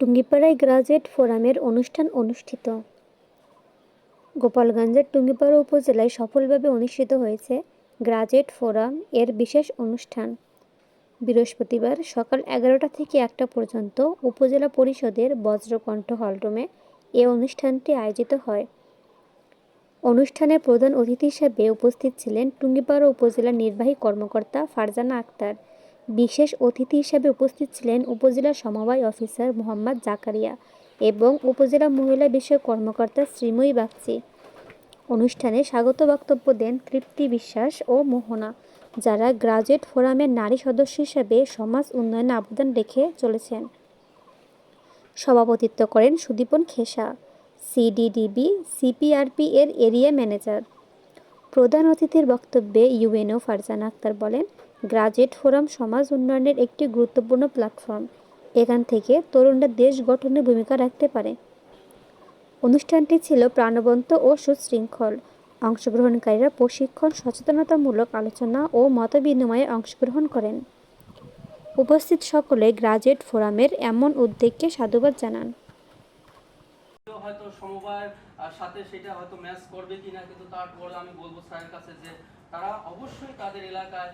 টুঙ্গিপাড়ায় গ্রাজুয়েট ফোরামের অনুষ্ঠান অনুষ্ঠিত। গোপালগঞ্জের টুঙ্গিপাড়া উপজেলায় সফলভাবে অনুষ্ঠিত হয়েছে গ্রাজুয়েট ফোরাম এর বিশেষ অনুষ্ঠান। বৃহস্পতিবার সকাল এগারোটা থেকে একটা পর্যন্ত উপজেলা পরিষদের বজ্রকণ্ঠ হলরুমে এ অনুষ্ঠানটি আয়োজিত হয়। অনুষ্ঠানে প্রধান অতিথি হিসেবে উপস্থিত ছিলেন টুঙ্গিপাড়া উপজেলা নির্বাহী কর্মকর্তা ফারজানা আক্তার। বিশেষ অতিথি হিসেবে উপস্থিত ছিলেন উপজেলা সমবায় অফিসার মোহাম্মদ জাকারিয়া এবং উপজেলা মহিলা বিষয়ক কর্মকর্তা শ্রীময়ী বাগচি। অনুষ্ঠানে স্বাগত বক্তব্য দেন তৃপ্তি বিশ্বাস ও মোহনা, যারা গ্রাজুয়েট ফোরামের নারী সদস্য হিসেবে সমাজ উন্নয়নে অবদান রেখে চলেছেন। সভাপতিত্ব করেন সুদীপন খেসা, সিডিডিবি, সিপিআরপি এর এরিয়া ম্যানেজার। প্রধান অতিথির বক্তব্যে ইউএনও ফারজানা আক্তার বলেন গ্রাজুয়েট ফোরাম সমাজ উন্নয়নের একটি গুরুত্বপূর্ণ প্ল্যাটফর্ম। এখান থেকে তরুণরা দেশ গঠনে ভূমিকা রাখতে পারে। অনুষ্ঠানটি ছিল প্রাণবন্ত ও সুশৃঙ্খল। অংশগ্রহণকারীরা প্রশিক্ষণ, সচেতনতামূলক আলোচনা ও মতবিনিময়ে অংশগ্রহণ করেন। উপস্থিত সকলে গ্রাজুয়েট ফোরামের এমন উদ্যোগকে সাধুবাদ জানান। হয়তো সমবায়ের সাথে সেটা হয়তো ম্যাচ করবে কিনা, কিন্তু তারপরে আমি বলব স্যারের কাছে যে তারা অবশ্যই তাদের এলাকায়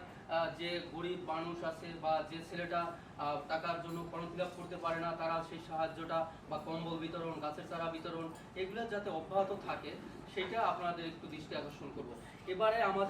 যে গরিব মানুষ আছে বা যে ছেলেটা টাকার জন্য ফর্ম ফিল করতে পারে না, তারা সেই সাহায্যটা বা কম্বল বিতরণ, গাছের চারা বিতরণ, এগুলো যাতে অব্যাহত থাকে, সেটা আপনাদের একটু দৃষ্টি আকর্ষণ করব। এবারে আমার